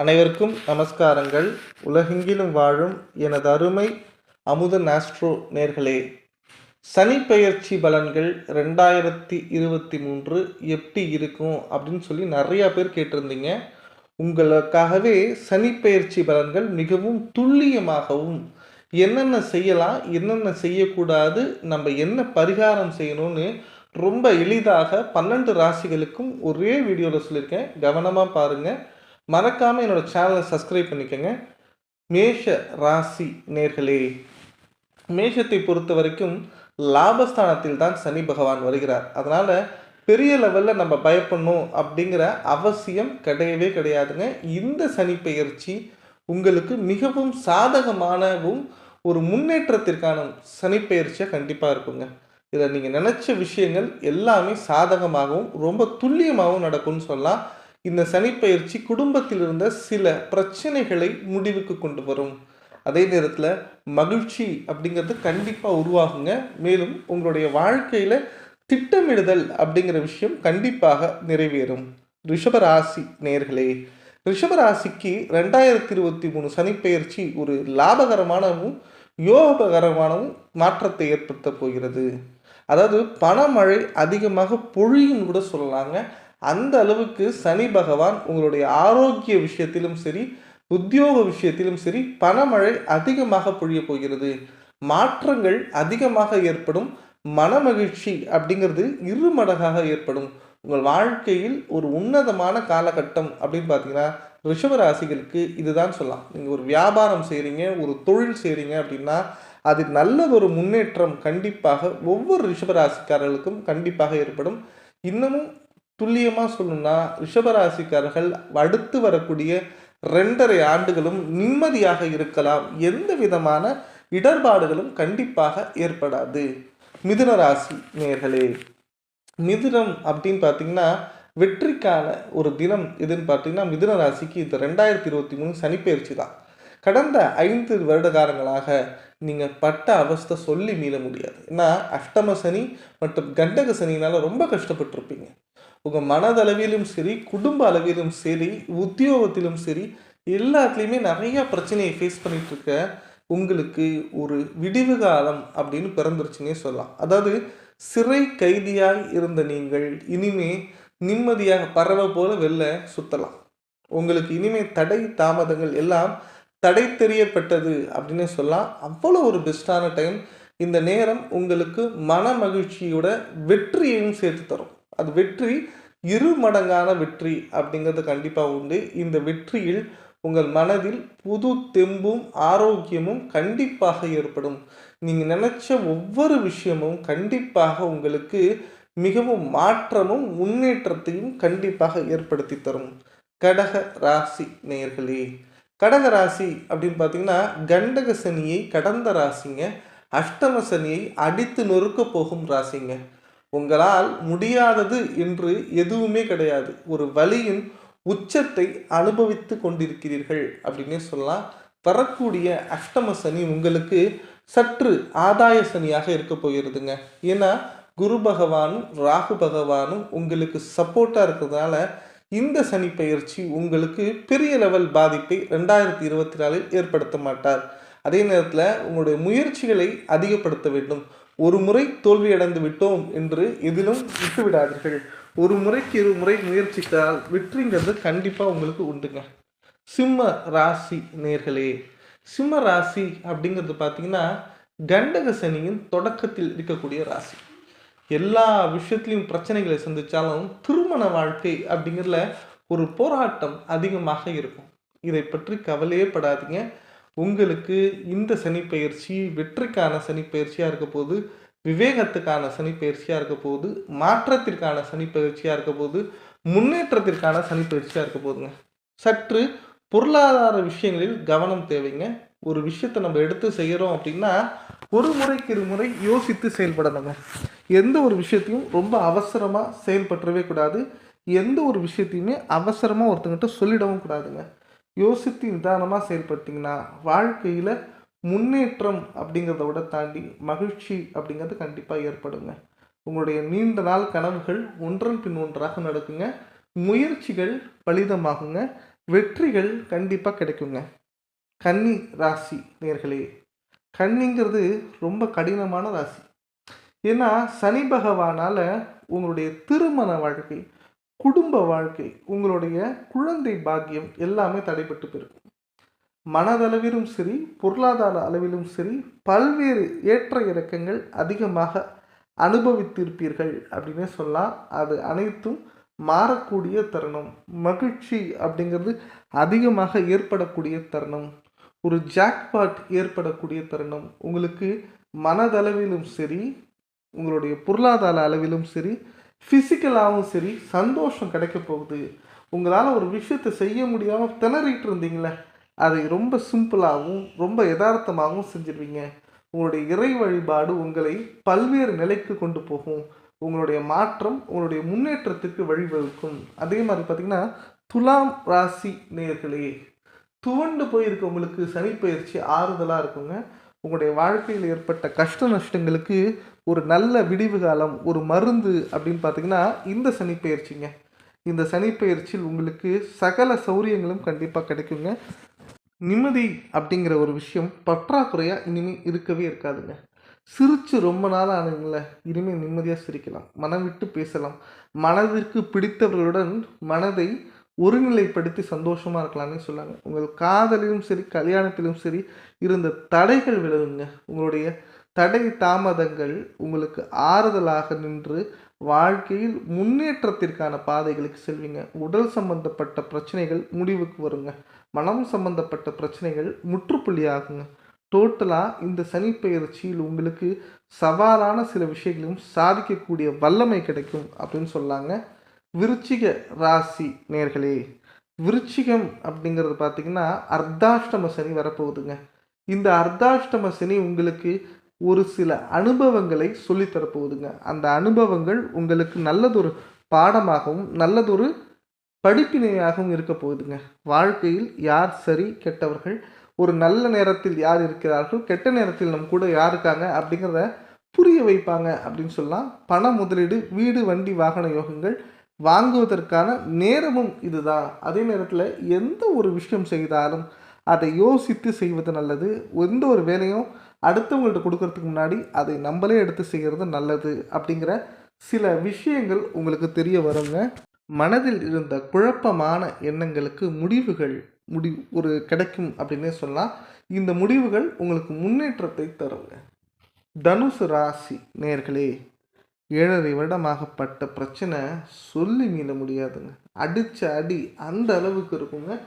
அனைவருக்கும் நமஸ்காரங்கள். உலகெங்கிலும் வாழும் எனது அருமை அமுத நாஸ்ட்ரோ நேர்களே சனி பெயர்ச்சி பலன்கள் ரெண்டாயிரத்தி இருபத்தி மூன்று எப்படி இருக்கும் அப்படின்னு சொல்லி நிறையா பேர் கேட்டிருந்தீங்க. உங்களுக்காகவே சனி பெயர்ச்சி பலன்கள் மிகவும் துல்லியமாகவும் என்னென்ன செய்யலாம் என்னென்ன செய்யக்கூடாது நம்ம என்ன பரிகாரம் செய்யணும்னு ரொம்ப எளிதாக பன்னெண்டு ராசிகளுக்கும் ஒரே வீடியோவில் சொல்லியிருக்கேன். கவனமாக பாருங்கள் மறக்காமல் என்னோட சேனலை சப்ஸ்கிரைப் பண்ணிக்கோங்க. மேஷ ராசி நேர்களே மேஷத்தை பொறுத்த வரைக்கும் லாபஸ்தானத்தில் தான் சனி பகவான் வருகிறார். அதனால் பெரிய லெவலில் நம்ம பயப்படணும் அப்படிங்கிற அவசியம் கிடையவே கிடையாதுங்க. இந்த சனி பெயர்ச்சி உங்களுக்கு மிகவும் சாதகமானவும் ஒரு முன்னேற்றத்திற்கான சனி பெயர்ச்சியாக கண்டிப்பாக இருக்குங்க. இதில் நீங்கள் நினச்ச விஷயங்கள் எல்லாமே சாதகமாகவும் ரொம்ப துல்லியமாகவும் நடக்கும்னு சொல்லலாம். இந்த சனிப்பயிற்சி குடும்பத்தில் இருந்த சில பிரச்சனைகளை முடிவுக்கு கொண்டு வரும். அதே நேரத்தில் மகிழ்ச்சி அப்படிங்கிறது கண்டிப்பாக உருவாகுங்க. மேலும் உங்களுடைய வாழ்க்கையில் திட்டமிடுதல் அப்படிங்கிற விஷயம் கண்டிப்பாக நிறைவேறும். ரிஷபராசி நேர்களே ரிஷபராசிக்கு ரெண்டாயிரத்தி இருபத்தி மூணு சனிப்பெயர்ச்சி ஒரு லாபகரமானவும் யோககரமானவும் மாற்றத்தை ஏற்படுத்த போகிறது. அதாவது பணமழை அதிகமாக பொழியும் கூட சொல்லலாங்க. அந்த அளவுக்கு சனி பகவான் உங்களுடைய ஆரோக்கிய விஷயத்திலும் சரி உத்தியோக விஷயத்திலும் சரி பணமழை அதிகமாக பொழிய போகிறது. மாற்றங்கள் அதிகமாக ஏற்படும். மனமகிழ்ச்சி அப்படிங்கிறது இரு மடங்காக ஏற்படும். உங்கள் வாழ்க்கையில் ஒரு உன்னதமான காலகட்டம் அப்படின்னு பார்த்தீங்கன்னா ரிஷபராசிகளுக்கு இதுதான் சொல்லலாம். நீங்கள் ஒரு வியாபாரம் செய்கிறீங்க ஒரு தொழில் செய்கிறீங்க அப்படின்னா அது நல்லதொரு முன்னேற்றம் கண்டிப்பாக ஒவ்வொரு ரிஷபராசிக்காரர்களுக்கும் கண்டிப்பாக ஏற்படும். இன்னமும் துல்லியமாக சொல்லணும்னா ரிஷபராசிக்காரர்கள் அடுத்து வரக்கூடிய ரெண்டரை ஆண்டுகளும் நிம்மதியாக இருக்கலாம். எந்த விதமான இடர்பாடுகளும் கண்டிப்பாக ஏற்படாது. மிதுன ராசி நேர்களே மிதுனம் அப்படின்னு பார்த்தீங்கன்னா வெற்றிக்கான ஒரு தினம் எதுன்னு பார்த்தீங்கன்னா மிதுன ராசிக்கு இந்த ரெண்டாயிரத்தி இருபத்தி மூணு சனிப்பெயர்ச்சி தான். கடந்த ஐந்து வருட காலங்களாக நீங்கள் பட்ட அவஸ்தை சொல்லி மீள முடியாது. ஏன்னா அஷ்டம சனி மற்றும் கண்டக சனினால் ரொம்ப கஷ்டப்பட்டிருப்பீங்க. உங்கள் மனதளவிலும் சரி குடும்ப அளவிலும் சரி உத்தியோகத்திலும் சரி எல்லாத்துலேயுமே நிறையா பிரச்சனையை ஃபேஸ் பண்ணிட்டு இருக்க உங்களுக்கு ஒரு விடிவு காலம் அப்படின்னு பிறந்துருச்சுன்னே சொல்லலாம். அதாவது சிறை கைதியாய் இருந்த நீங்கள் இனிமே நிம்மதியாக பறவை போல வெளில சுற்றலாம் உங்களுக்கு இனிமே தடை தாமதங்கள் எல்லாம் தடை தெரியப்பட்டது அப்படின்னு சொல்லலாம். அவ்வளோ ஒரு பெஸ்ட்டான டைம் இந்த நேரம் உங்களுக்கு மன மகிழ்ச்சியோட வெற்றியையும் சேர்த்து தரும். அது வெற்றி இரு மடங்கான வெற்றி அப்படிங்கிறது கண்டிப்பாக உண்டு. இந்த வெற்றியில் உங்கள் மனதில் புது தெம்பும் ஆரோக்கியமும் கண்டிப்பாக ஏற்படும். நீங்கள் நினச்ச ஒவ்வொரு விஷயமும் கண்டிப்பாக உங்களுக்கு மிகவும் மாற்றமும் முன்னேற்றத்தையும் கண்டிப்பாக ஏற்படுத்தி தரும். கடக ராசி நேர்களே கடக ராசி அப்படின்னு பார்த்தீங்கன்னா கண்டக சனியை கடந்த ராசிங்க அஷ்டம சனியை அடித்து நொறுக்க போகும் ராசிங்க. உங்களால் முடியாதது என்று எதுவுமே கிடையாது. ஒரு வழியின் உச்சத்தை அனுபவித்து கொண்டிருக்கிறீர்கள் அப்படின்னே சொல்லலாம். வரக்கூடிய அஷ்டம சனி உங்களுக்கு சற்று ஆதாய சனியாக இருக்க போகிறதுங்க. ஏன்னா குரு பகவானும் ராகு பகவானும் உங்களுக்கு சப்போர்ட்டாக இருக்கிறதுனால இந்த சனி பயிற்சி உங்களுக்கு பெரிய லெவல் பாதிப்பை ரெண்டாயிரத்தி இருபத்தி நாலில் ஏற்படுத்த மாட்டார். அதே நேரத்தில் உங்களுடைய முயற்சிகளை அதிகப்படுத்த வேண்டும். ஒரு முறை தோல்வியடைந்து விட்டோம் என்று எதிலும் விட்டுவிடாதீர்கள். ஒரு முறைக்கு இரு முறை முயற்சித்தால் வெற்றிங்கிறது கண்டிப்பாக உங்களுக்கு உண்டுங்க. சிம்ம ராசி நேர்களே சிம்ம ராசி அப்படிங்கிறது பார்த்தீங்கன்னா கண்டக சனியின் தொடக்கத்தில் இருக்கக்கூடிய ராசி. எல்லா விஷயத்துலையும் பிரச்சனைகளை சந்தித்தாலும் திருமண வாழ்க்கை அப்படிங்கிறதுல ஒரு போராட்டம் அதிகமாக இருக்கும். இதை பற்றி கவலையே படாதீங்க. உங்களுக்கு இந்த சனிப்பெயர்ச்சி வெற்றிக்கான சனிப்பெயர்ச்சியாக இருக்க போது விவேகத்துக்கான சனிப்பெயர்ச்சியாக இருக்க போது மாற்றத்திற்கான சனிப்பெயர்ச்சியாக இருக்க போது முன்னேற்றத்திற்கான சனிப்பெயர்ச்சியாக இருக்க போதுங்க. சற்று பொருளாதார விஷயங்களில் கவனம் தேவைங்க. ஒரு விஷயத்தை நம்ம எடுத்து செய்கிறோம் அப்படின்னா ஒரு முறைக்கு இரு முறை யோசித்து செயல்படணுங்க. எந்த ஒரு விஷயத்தையும் ரொம்ப அவசரமாக செயல்பற்றவே கூடாது. எந்த ஒரு விஷயத்தையுமே அவசரமாக ஒருத்தங்கிட்ட சொல்லிடவும் கூடாதுங்க. யோசித்து நிதானமாக செயல்பட்டிங்கன்னா வாழ்க்கையில் முன்னேற்றம் அப்படிங்கிறத விட தாண்டி மகிழ்ச்சி அப்படிங்கிறது கண்டிப்பாக ஏற்படுங்க. உங்களுடைய நீண்ட நாள் கனவுகள் ஒன்றன் பின் ஒன்றாக நடக்குங்க. முயற்சிகள் பலிதமாகுங்க. வெற்றிகள் கண்டிப்பாக கிடைக்குங்க. கன்னி ராசி நேர்களே கன்னிங்கிறது ரொம்ப கடினமான ராசி. ஏன்னா சனி பகவானால் உங்களுடைய திருமண வாழ்க்கை குடும்ப வாழ்க்கை உங்களுடைய குழந்தை பாக்கியம் எல்லாமே தடைப்பட்டு போயிருக்கும். மனதளவிலும் சரி பொருளாதார அளவிலும் சரி பல்வேறு ஏற்ற இறக்கங்கள் அதிகமாக அனுபவித்திருப்பீர்கள் அப்படின்னே சொல்லலாம். அது அனைத்தும் மாறக்கூடிய தருணம். மகிழ்ச்சி அப்படிங்கிறது அதிகமாக ஏற்படக்கூடிய தருணம். ஒரு ஜாக்பாட் ஏற்படக்கூடிய தருணம். உங்களுக்கு மனதளவிலும் சரி உங்களுடைய பொருளாதார அளவிலும் சரி ஃபிசிக்கலாகவும் சரி சந்தோஷம் கிடைக்க போகுது. உங்களால் ஒரு விஷயத்தை செய்ய முடியாமல் திணறிட்டு இருந்தீங்களே அதை ரொம்ப சிம்பிளாகவும் ரொம்ப யதார்த்தமாகவும் செஞ்சிருவீங்க. உங்களுடைய இறை வழிபாடு உங்களை பல்வேறு நிலைக்கு கொண்டு போகும். உங்களுடைய மாற்றம் உங்களுடைய முன்னேற்றத்துக்கு வழிவகுக்கும். அதே மாதிரி பார்த்திங்கன்னா துலாம் ராசி நேர்களே துவண்டு போயிருக்க உங்களுக்கு சனி பயிற்சி ஆறுதலாக இருக்குங்க. உங்களுடைய வாழ்க்கையில் ஏற்பட்ட கஷ்ட நஷ்டங்களுக்கு ஒரு நல்ல விடிவு காலம் ஒரு மருந்து அப்படின்னு பார்த்தீங்கன்னா இந்த சனிப்பெயர்ச்சிங்க. இந்த சனிப்பெயர்ச்சியில் உங்களுக்கு சகல சௌரியங்களும் கண்டிப்பாக கிடைக்குங்க. நிம்மதி அப்படிங்கிற ஒரு விஷயம் பற்றாக்குறையாக இனிமேல் இருக்கவே இருக்காதுங்க. சிரித்து ரொம்ப நாள் ஆனீங்கள இனிமேல் நிம்மதியாக சிரிக்கலாம். மனம் விட்டு பேசலாம். மனதிற்கு பிடித்தவர்களுடன் மனதை ஒருநிலைப்படுத்தி சந்தோஷமாக இருக்கலாம்னு சொன்னாங்க உங்கள் காதலிலும் சரி கல்யாணத்திலும் சரி இருந்த தடைகள் விலகுங்க. உங்களுடைய தடை தாமதங்கள் உங்களுக்கு ஆறுதலாக நின்று வாழ்க்கையில் முன்னேற்றத்திற்கான பாதைகளுக்கு செல்வீங்க. உடல் சம்பந்தப்பட்ட பிரச்சனைகள் முடிவுக்கு வருங்க. மனம் சம்பந்தப்பட்ட பிரச்சனைகள் முற்றுப்புள்ளி ஆகுங்க. டோட்டலாக இந்த சனி பயிற்சியில் உங்களுக்கு சவாலான சில விஷயங்களையும் சாதிக்கக்கூடிய வல்லமை கிடைக்கும் அப்படின்னு சொல்லாங்க. விருச்சிக ராசி நேர்களே விருச்சிகம் அப்படிங்கிறது பார்த்திங்கன்னா அர்த்தாஷ்டம சனி வரப்போகுதுங்க. இந்த அர்த்தாஷ்டம சனி உங்களுக்கு ஒரு சில அனுபவங்களை சொல்லித்தரப்போகுதுங்க. அந்த அனுபவங்கள் உங்களுக்கு நல்லதொரு பாடமாகவும் நல்லதொரு படிப்பினையாகவும் இருக்க போகுதுங்க. வாழ்க்கையில் யார் சரி கெட்டவர்கள் ஒரு நல்ல நேரத்தில் யார் இருக்கிறார்கள் கெட்ட நேரத்தில் நம் கூட யார் இருக்காங்க அப்படிங்கிறத புரிய வைப்பாங்க அப்படின்னு சொல்லலாம். பண முதலீடு வீடு வண்டி வாகன யோகங்கள் வாங்குவதற்கான நேரமும் இதுதான். அதே நேரத்தில் எந்த ஒரு விஷயம் செய்தாலும் அதை யோசித்து செய்வது நல்லது. எந்த ஒரு வேலையும் அடுத்தவங்கள்ட்ட கொடுக்கறதுக்கு முன்னாடி அதை நம்மளே எடுத்து செய்கிறது நல்லது அப்படிங்கிற சில விஷயங்கள் உங்களுக்கு தெரிய வருங்க. மனதில் இருந்த குழப்பமான எண்ணங்களுக்கு முடிவுகள் முடி ஒரு கிடைக்கும் அப்படின்னே சொல்லலாம். இந்த முடிவுகள் உங்களுக்கு முன்னேற்றத்தை தருங்க. தனுசு ராசி நேர்களே ஏழரை வருடமாகப்பட்ட பிரச்சனை சொல்லி மீள முடியாதுங்க. அடித்த அடி அந்த அளவுக்கு இருக்குங்க.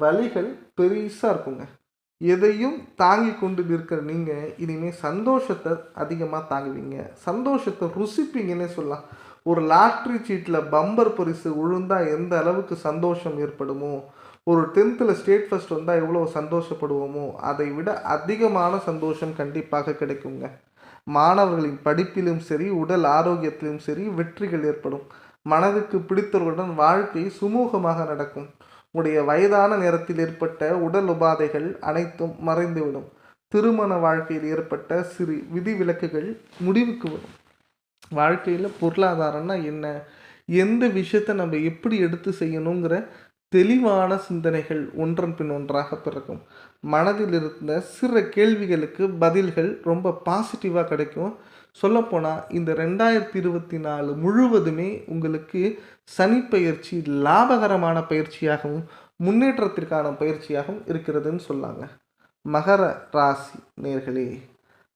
வலிகள் பெருசாக இருக்குங்க. எதையும் தாங்கி கொண்டு இருக்கிற நீங்கள் இனிமேல் சந்தோஷத்தை அதிகமாக தாங்குவீங்க. சந்தோஷத்தை ருசிப்பீங்கன்னே சொல்லலாம். ஒரு லாட்ரி சீட்டில் பம்பர் பரிசு உழுந்தால் எந்த அளவுக்கு சந்தோஷம் ஏற்படுமோ ஒரு டென்த்தில் ஸ்டேட் ஃபஸ்ட் வந்தால் எவ்வளோ சந்தோஷப்படுவோமோ அதை விட அதிகமான சந்தோஷம் கண்டிப்பாக கிடைக்குங்க. மாணவர்களின் படிப்பிலும் சரி உடல் ஆரோக்கியத்திலும் சரி வெற்றிகள் ஏற்படும். மனதுக்கு பிடித்தவர்களுடன் வாழ்க்கை சுமூகமாக நடக்கும். உடைய வயதான நேரத்தில் ஏற்பட்ட உடல் உபாதைகள் அனைத்தும் மறைந்துவிடும். திருமண வாழ்க்கையில் ஏற்பட்ட சிறு விதிவிலக்குகள் முடிவுக்கு வரும். வாழ்க்கையில் பொருளாதாரம்னா என்ன? எந்த விஷயத்தை நம்ம எப்படி எடுத்து செய்யணுங்கிற தெளிவான சிந்தனைகள் ஒன்றன் பின் ஒன்றாக பிறக்கும். மனதில் இருந்த சிறு கேள்விகளுக்கு பதில்கள் ரொம்ப பாசிட்டிவாக கிடைக்கும். சொல்லப்போனால் இந்த ரெண்டாயிரத்தி இருபத்தி நாலு முழுவதுமே உங்களுக்கு சனி பயிற்சி லாபகரமான பயிற்சியாகவும் முன்னேற்றத்திற்கான பயிற்சியாகவும் இருக்கிறதுன்னு சொல்லாங்க. மகர ராசி நேர்களே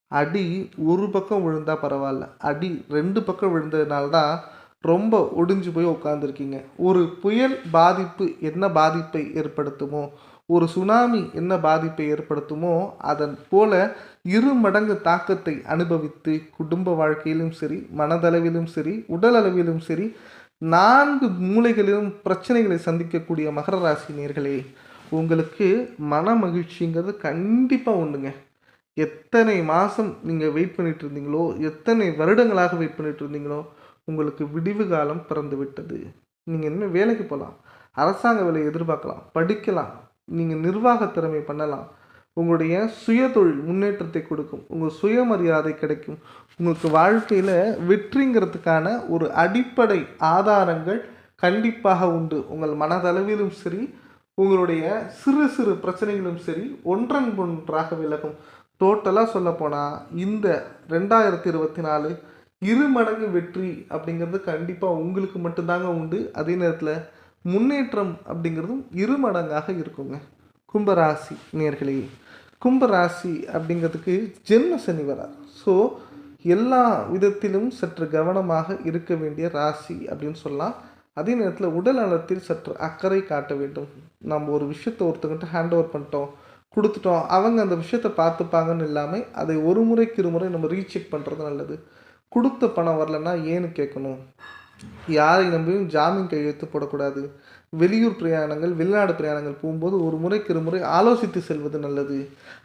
அடி ஒரு பக்கம் விழுந்தா பரவாயில்ல. அடி ரெண்டு பக்கம் விழுந்ததுனால்தான் ரொம்ப ஒடிஞ்சு போய் உட்காந்துருக்கீங்க ஒரு புயல் பாதிப்பு என்ன பாதிப்பை ஏற்படுத்துமோ ஒரு சுனாமி என்ன பாதிப்பை ஏற்படுத்துமோ அதன் போல இரு மடங்கு தாக்கத்தை அனுபவித்து குடும்ப வாழ்க்கையிலும் சரி மனதளவிலும் சரி உடல் அளவிலும் சரி நான்கு மூலைகளிலும் பிரச்சனைகளை சந்திக்கக்கூடிய மகர ராசி நேர்களே உங்களுக்கு மன மகிழ்ச்சிங்கிறது கண்டிப்பாக ஒன்றுங்க எத்தனை மாதம் நீங்கள் வெயிட் பண்ணிட்டு இருந்தீங்களோ எத்தனை வருடங்களாக வெயிட் பண்ணிட்டு இருந்தீங்களோ உங்களுக்கு விடிவு காலம் பிறந்து விட்டது நீங்கள் இன்னும் வேலைக்கு போகலாம் அரசாங்க வேலையை எதிர்பார்க்கலாம் படிக்கலாம் நீங்கள் நிர்வாக திறமை பண்ணலாம். உங்களுடைய சுய தொழில் முன்னேற்றத்தை கொடுக்கும். உங்கள் சுயமரியாதை கிடைக்கும். உங்களுக்கு வாழ்க்கையில் வெற்றிங்கிறதுக்கான ஒரு அடிப்படை ஆதாரங்கள் கண்டிப்பாக உண்டு. உங்கள் மனதளவிலும் சரி உங்களுடைய சிறு சிறு பிரச்சனைகளும் சரி ஒன்றன் ஒன்றாக விலகும். டோட்டலாக சொல்லப்போனால் இந்த ரெண்டாயிரத்தி இருபத்தி நாலு இரு மடங்கு வெற்றி அப்படிங்கிறது கண்டிப்பாக உங்களுக்கு மட்டும்தாங்க உண்டு. அதே நேரத்தில் முன்னேற்றம் அப்படிங்கிறதும் இரு மடங்காக இருக்குங்க. கும்பராசி நேர்களே கும்பராசி அப்படிங்கிறதுக்கு ஜென்ம சனி வரார். ஸோ எல்லா விதத்திலும் சற்று கவனமாக இருக்க வேண்டிய ராசி அப்படின்னு சொல்லலாம். அதே நேரத்தில் உடல் நலத்தில் சற்று அக்கறை காட்ட வேண்டும். நம்ம ஒரு விஷயத்தை ஒருத்தங்கிட்ட ஹேண்ட் ஓவர் பண்ணிட்டோம் கொடுத்துட்டோம் அவங்க அந்த விஷயத்தை பார்த்துப்பாங்கன்னு இல்லாமல் அதை ஒரு முறைக்கு இருமுறை நம்ம ரீசெக் பண்ணுறது நல்லது. கொடுத்த பணம் வரலன்னா ஏன்னு கேட்கணும்? யாரை நம்பியும் ஜாமீன் கையெழுத்து போடக்கூடாது. வெளியூர் பிரயாணங்கள் வெளிநாடு பிரயாணங்கள் போகும்போது ஒரு முறைக்கு ஒரு முறை ஆலோசித்து செல்வது நல்லது.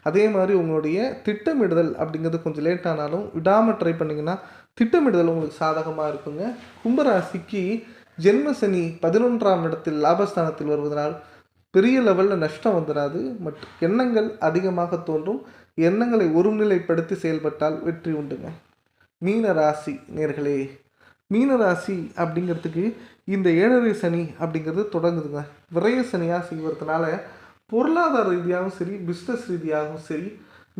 அதே மாதிரி உங்களுடைய திட்டமிடுதல் அப்படிங்கிறது கொஞ்சம் லேட் ஆனாலும் விடாமல் ட்ரை பண்ணிங்கன்னா திட்டமிடுதல் உங்களுக்கு சாதகமாக இருக்குங்க. கும்பராசிக்கு ஜென்ம சனி பதினொன்றாம் இடத்தில் லாபஸ்தானத்தில் வருவதனால் பெரிய லெவலில் நஷ்டம் வந்துடாது பட் எண்ணங்கள் அதிகமாக தோன்றும். எண்ணங்களை ஒருநிலைப்படுத்தி செயல்பட்டால் வெற்றி உண்டுங்க. மீன ராசி நேர்களே மீனராசி அப்படிங்கிறதுக்கு இந்த ஏழரை சனி அப்படிங்கிறது தொடங்குதுங்க. விரைய சனியாக செய்வதனால பொருளாதார ரீதியாகவும் சரி பிஸ்னஸ் ரீதியாகவும் சரி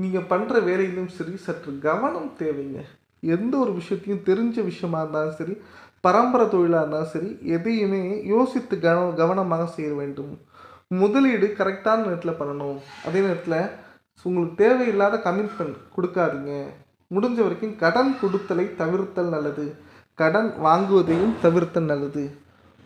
நீங்கள் பண்ணுற வேலையிலும் சரி சற்று கவனம் தேவைங்க. எந்த ஒரு விஷயத்தையும் தெரிஞ்ச விஷயமா இருந்தாலும் சரி பரம்பரை தொழிலாக இருந்தாலும் சரி எதையுமே யோசித்து கவனம் கவனமாக செய்ய வேண்டும். முதலீடு கரெக்டான நேரத்தில் பண்ணணும். அதே நேரத்தில் உங்களுக்கு தேவையில்லாத கமிட்மெண்ட் கொடுக்காதீங்க. முடிஞ்ச வரைக்கும் கடன் கொடுத்தலை தவிர்த்தல் நல்லது. கடன் வாங்குவதையும் தவிர்த்தல் நல்லது.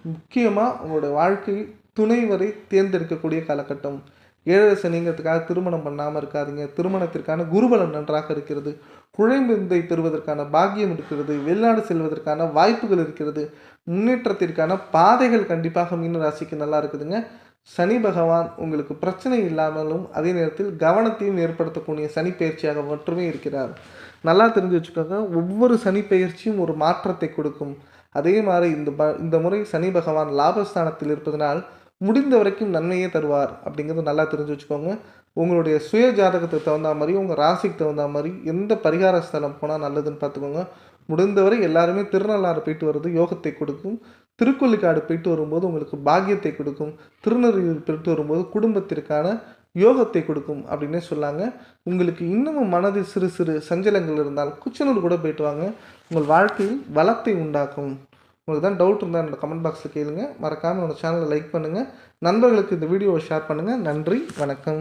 முக்கியமாக உங்களோட வாழ்க்கையில் துணைவரை தேர்ந்தெடுக்கக்கூடிய காலகட்டம். ஏழரை சனிங்கிறதுக்காக திருமணம் பண்ணாமல் இருக்காதீங்க. திருமணத்திற்கான குருபலம் நன்றாக இருக்கிறது. குழந்தை பெறுவதற்கான பாக்கியம் இருக்கிறது. வெளிநாடு செல்வதற்கான வாய்ப்புகள் இருக்கிறது. முன்னேற்றத்திற்கான பாதைகள் கண்டிப்பாக மீன ராசிக்கு நல்லா இருக்குதுங்க. சனி பகவான் உங்களுக்கு பிரச்சனை இல்லாமலும் அதே நேரத்தில் கவனத்தையும் ஏற்படுத்தக்கூடிய சனி பயிற்சியாக மட்டுமே இருக்கிறார். நல்லா தெரிஞ்சு வச்சுக்கோங்க ஒவ்வொரு சனி பயிற்சியும் ஒரு மாற்றத்தை கொடுக்கும். அதே மாதிரி இந்த ப இந்த முறை சனி பகவான் லாபஸ்தானத்தில் இருப்பதனால் முடிந்த வரைக்கும் நன்மையே தருவார் அப்படிங்கிறது நல்லா தெரிஞ்சு வச்சுக்கோங்க. உங்களுடைய சுய ஜாதகத்துக்கு தகுந்த மாதிரி உங்கள் ராசிக்கு தகுந்த மாதிரி எந்த பரிகார ஸ்தலம் போனால் நல்லதுன்னு பார்த்துக்கோங்க. முடிந்தவரை எல்லாருமே திருநள்ளாறு போயிட்டு வர்றது யோகத்தை கொடுக்கும். திருக்கொள்ளிக்காடு போயிட்டு வரும்போது உங்களுக்கு பாக்கியத்தை கொடுக்கும். திருநெல்வேலி போயிட்டு வரும்போது குடும்பத்திற்கான யோகத்தை கொடுக்கும் அப்படின்னே சொல்லாங்க. உங்களுக்கு இன்னமும் மனதில் சிறு சிறு சஞ்சலங்கள் இருந்தால் குச்சனூர் கூட போயிட்டு வாங்க. உங்கள் வாழ்க்கையில் வளத்தை உண்டாக்கும். உங்களுக்கு தான் டவுட் இருந்தால் என்னோட கமெண்ட் பாக்ஸில் கேளுங்க. மறக்காமல் என்னோடய சேனலை லைக் பண்ணுங்கள் நண்பர்களுக்கு இந்த வீடியோவை ஷேர் பண்ணுங்கள் நன்றி. வணக்கம்.